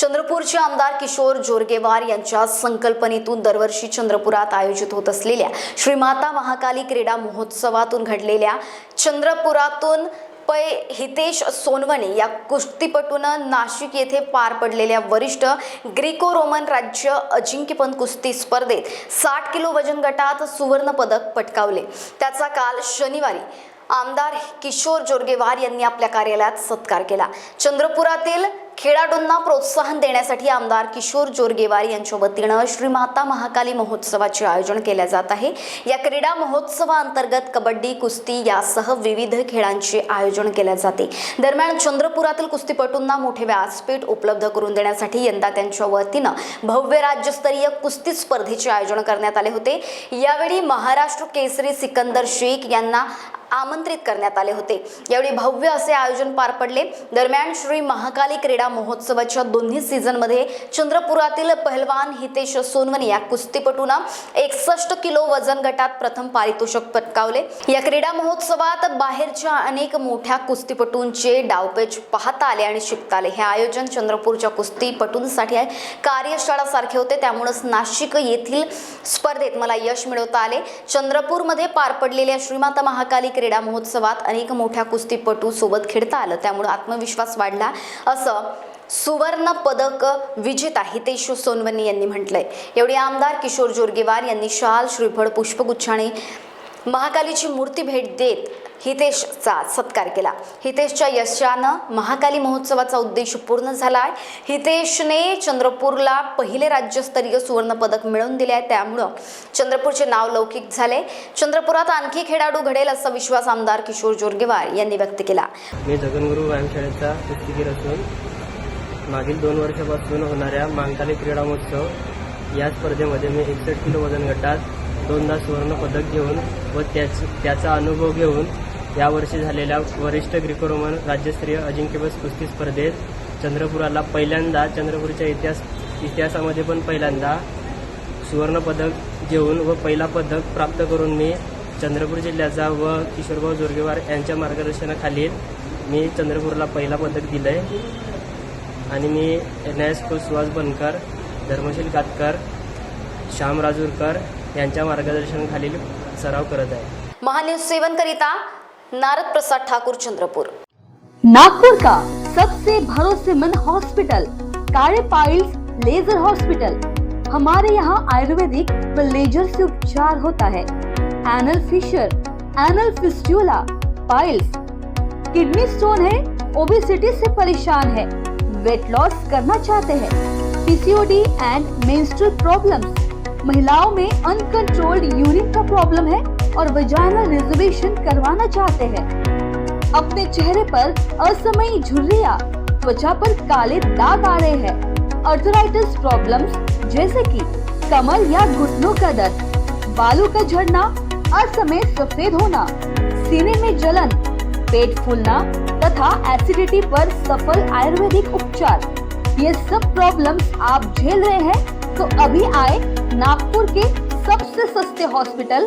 चंद्रपूरचे आमदार किशोर जोरगेवार यांच्या संकल्पनेतून दरवर्षी चंद्रपुरात आयोजित होत असलेल्या श्रीमाता महाकाली क्रीडा महोत्सवातून घडलेल्या चंद्रपुरातून पै हितेश सोनवणे या कुस्तीपटूनं नाशिक येथे पार पडलेल्या वरिष्ठ ग्रीको रोमन राज्य अजिंक्यपद कुस्ती स्पर्धेत साठ किलो वजन गटात सुवर्णपदक पटकावले. त्याचा काल शनिवारी आमदार किशोर जोरगेवार यांनी आपल्या कार्यालयात सत्कार केला. चंद्रपुरातील खेळाडूंना प्रोत्साहन देण्यासाठी आमदार किशोर जोरगेवार यांच्या वतीनं श्रीमाता महाकाली महोत्सवाचे आयोजन केले जात आहे. या क्रीडा महोत्सवाअंतर्गत कबड्डी कुस्ती यासह विविध खेळांचे आयोजन केले जाते. दरम्यान चंद्रपुरातील कुस्तीपटूंना मोठे व्यासपीठ उपलब्ध करून देण्यासाठी यंदा त्यांच्या वतीनं भव्य राज्यस्तरीय कुस्ती स्पर्धेचे आयोजन करण्यात आले होते. यावेळी महाराष्ट्र केसरी सिकंदर शेख यांना आमंत्रित करण्यात आले होते. यावेळी भव्य असे आयोजन पार पडले. दरम्यान श्री महाकाली क्रीडा महोत्सवाच्या दोन्ही सीझनमध्ये चंद्रपुरातील पहलवान हितेश सोनवणे या कुस्तीपटूंना एकसष्ट किलो वजन गटात प्रथम पारितोषिक पटकावले. या क्रीडा महोत्सवात बाहेरच्या अनेक मोठ्या कुस्तीपटूंचे डावपेच पाहता आले आणि शिकता आले. हे आयोजन चंद्रपूरच्या कुस्तीपटूंसाठी आहे. होते. त्यामुळेच नाशिक येथील स्पर्धेत मला यश मिळवता आले. चंद्रपूरमध्ये पार पडलेल्या श्रीमाता महाकाली क्रीडा महोत्सवात अनेक मोठ्या कुस्तीपटू सोबत खेळता आलं. त्यामुळे आत्मविश्वास वाढला असं सुवर्ण पदक विजेता हितेश सोनवणे यांनी म्हटलंय. एवढे आमदार किशोर जोरगेवार यांनी शाल श्रीफळ पुष्पगुच्छाने महाकालीची मूर्ती भेट देत हितेशचा सत्कार केला. हितेशच्या यशानं महाकाली महोत्सवाचा उद्देश पूर्ण झाला आहे. हितेशने चंद्रपूरला पहिले राज्यस्तरीय सुवर्णपदक मिळवून दिले आहे. त्यामुळं चंद्रपूरचे नाव लौकिक झाले. चंद्रपुरात आणखी खेळाडू घडेल असा विश्वास आमदार किशोर जोरगेवार यांनी व्यक्त केला. मी जगनगुरु व्यायामशाळेचा कुस्तीगीर असून मागील दोन वर्षापासून होणाऱ्या महाकाली क्रीडा महोत्सव या स्पर्धेमध्ये मी एकसष्ट किलो वजन गटात दोनदा सुवर्ण पदक घेऊन व त्याच त्याचा अनुभव घेऊन यावर्षी झालेल्या वरिष्ठ ग्रीको रोमन राज्यस्तरीय अजिंक्यपद कुस्ती स्पर्धेत चंद्रपुराला पहिल्यांदा चंद्रपूरच्या इतिहास इतिहासामध्ये पण पहिल्यांदा सुवर्णपदक घेऊन व पहिला पदक प्राप्त करून मी चंद्रपूर जिल्ह्याचा व किशोरभाऊ जोरगेवार यांच्या मार्गदर्शनाखाली मी चंद्रपूरला पहिला पदक दिलं आहे आणि मी एन एस को सुहास बनकर धर्मशील कातकर श्याम राजूरकर यांच्या मार्गदर्शनाखालील सराव करत आहे. महान्यूज सेवन करिता नारद प्रसाद ठाकुर, चंद्रपुर। नागपुर का सबसे भरोसेमंद hospital Kale piles laser hospital हमारे यहाँ आयुर्वेदिक व लेजर से उपचार होता है। Anal fissure anal fistula piles kidney stone है ओबेसिटी से परेशान है। वेट लॉस करना चाहते हैं। पीसीओडी एंड मेंस्ट्रुअल प्रॉब्लम्स महिलाओं में अनकंट्रोल्ड यूरिन का प्रॉब्लम है। और वजाइनल रिजर्वेशन करवाना चाहते हैं। अपने चेहरे पर असमयी झुर्रिया, त्वचा पर काले दाग आ रहे हैं। अर्थराइटिस प्रॉब्लम्स जैसे कि कमर या घुटनों का दर्द, बालों का झड़ना, असमय सफ़ेद होना, सीने में जलन, पेट फूलना तथा एसिडिटी पर सफल आयुर्वेदिक उपचार। ये सब प्रॉब्लम्स आप झेल रहे हैं तो अभी आए नागपुर के सबसे सस्ते हॉस्पिटल